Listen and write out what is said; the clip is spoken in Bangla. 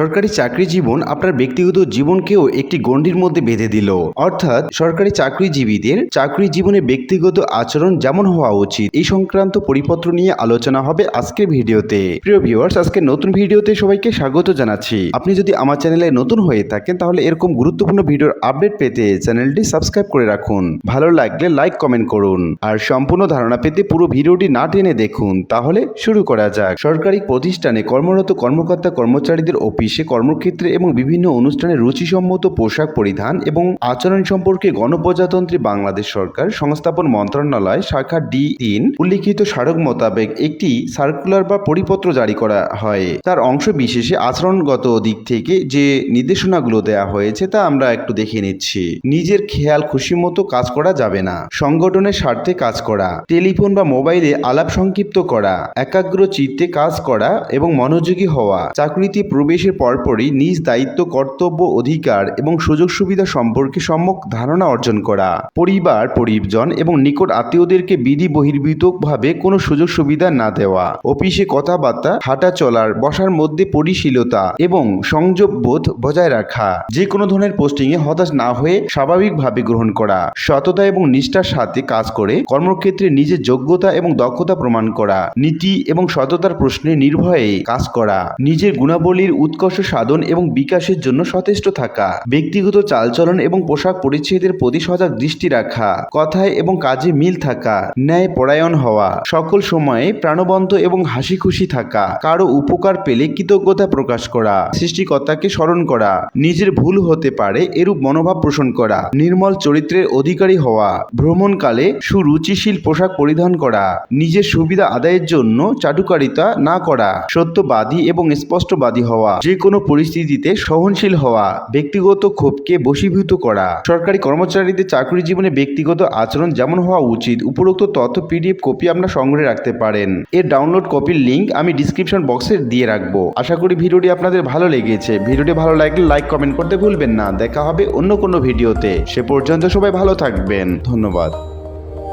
সরকারি চাকরি জীবন আপনার ব্যক্তিগত জীবনকেও একটি গণ্ডির মধ্যে বেঁধে দিল। অর্থাৎ সরকারি চাকরিজীবীদের চাকরি জীবনে ব্যক্তিগত আচরণ যেমন হওয়া উচিত, এই সংক্রান্ত পরিপত্র নিয়ে আলোচনা হবে আজকের ভিডিওতে। প্রিয় ভিউয়ার্স আজকে নতুন ভিডিওতে সবাইকে স্বাগত জানাচ্ছি। আপনি যদি আমার চ্যানেলে নতুন হয়ে থাকেন, তাহলে এরকম গুরুত্বপূর্ণ ভিডিওর আপডেট পেতে চ্যানেলটি সাবস্ক্রাইব করে রাখুন। ভালো লাগলে লাইক, কমেন্ট করুন। আর সম্পূর্ণ ধারণা পেতে পুরো ভিডিওটি না টেনে দেখুন। তাহলে শুরু করা যাক। সরকারি প্রতিষ্ঠানে কর্মরত কর্মকর্তা কর্মচারীদের অফিসে কর্মক্ষেত্রে এবং বিভিন্ন অনুষ্ঠানে রুচিসম্মত পোশাক পরিধান এবং আচরণ সম্পর্কে গণপ্রজাতন্ত্রী বাংলাদেশ সরকার, সংস্থাপন মন্ত্রণালয়, শাখা ডি তিন উল্লিখিত স্মারক মোতাবেক একটি সার্কুলার বা পরিপত্র জারি করা হয়। তার অংশ বিশেষে আচরণগত দিক থেকে যে নির্দেশনাগুলো দেয়া হয়েছে তা আমরা একটু দেখে নিচ্ছি। নিজের খেয়াল খুশি মতো কাজ করা যাবে না। সংগঠনের স্বার্থে কাজ করা। টেলিফোন বা মোবাইলে আলাপ সংক্ষিপ্ত করা। একাগ্র চিত্তে কাজ করা এবং মনোযোগী হওয়া। চাকরিতে প্রবেশের পরপরই নিজ দায়িত্ব, কর্তব্য, অধিকার এবং সুযোগ সুবিধা সম্পর্কে সম্যক ধারণা অর্জন করা। পরিবার, পরিজন এবং নিকট আত্মীয়দেরকে বিধি বহির্ভূতভাবে কোনো সুযোগ সুবিধা না দেওয়া। অফিসে কথাবার্তা, হাঁটা চলার, বসার মধ্যে পরিশীলতা এবং সংযোগ বোধ বজায় রাখা। যে কোনো ধরনের পোস্টিংয়ে হতাশ না হয়ে স্বাভাবিকভাবে গ্রহণ করা। সততা এবং নিষ্ঠার সাথে কাজ করে কর্মক্ষেত্রে নিজের যোগ্যতা এবং দক্ষতা প্রমাণ করা। নীতি এবং সততার প্রশ্নে নির্ভয়ে কাজ করা। নিজের গুণাবলীর উৎকর্ষ সাধন এবং বিকাশের জন্য সচেষ্ট থাকা, ব্যক্তিগত চালচলন এবং পোশাক পরিচ্ছেদের প্রতি সজাগ দৃষ্টি রাখা, কথায় এবং কাজে মিল থাকা ন্যায় পরায়ণ হওয়া, সকল সময়ে প্রাণবন্ত এবং হাসি খুশি থাকা, কারও উপকার পেলে কৃতজ্ঞতা প্রকাশ করা, সৃষ্টিকর্তাকে স্মরণ করা, নিজের ভুল হতে পারে এরূপ মনোভাব পোষণ করা, নির্মল চরিত্রের অধিকারী হওয়া, ভ্রমণকালে সুরুচিশীল পোশাক পরিধান করা, নিজের সুবিধা আদায়ের জন্য চাটুকারিতা না করা, সত্যবাদী এবং স্পষ্টবাদী হওয়া যে কোনো পরিস্থিতিতে সহনশীল হওয়া, ব্যক্তিগত ক্ষোভকে বশীভূত করা। সরকারি কর্মচারীদের চাকরি জীবনে ব্যক্তিগত আচরণ যেমন হওয়া উচিত, উপরোক্ত তথ্য, পিডিএফ কপি আপনারা সংগ্রহে রাখতে পারেন। এর ডাউনলোড কপির লিংক আমি ডিসক্রিপশন বক্সে দিয়ে রাখব। আশা করি ভিডিওটি আপনাদের ভালো লেগেছে। ভিডিওটি ভালো লাগলে লাইক কমেন্ট করতে ভুলবেন না। দেখা হবে অন্য কোনো ভিডিওতে। সে পর্যন্ত সবাই ভালো থাকবেন। ধন্যবাদ।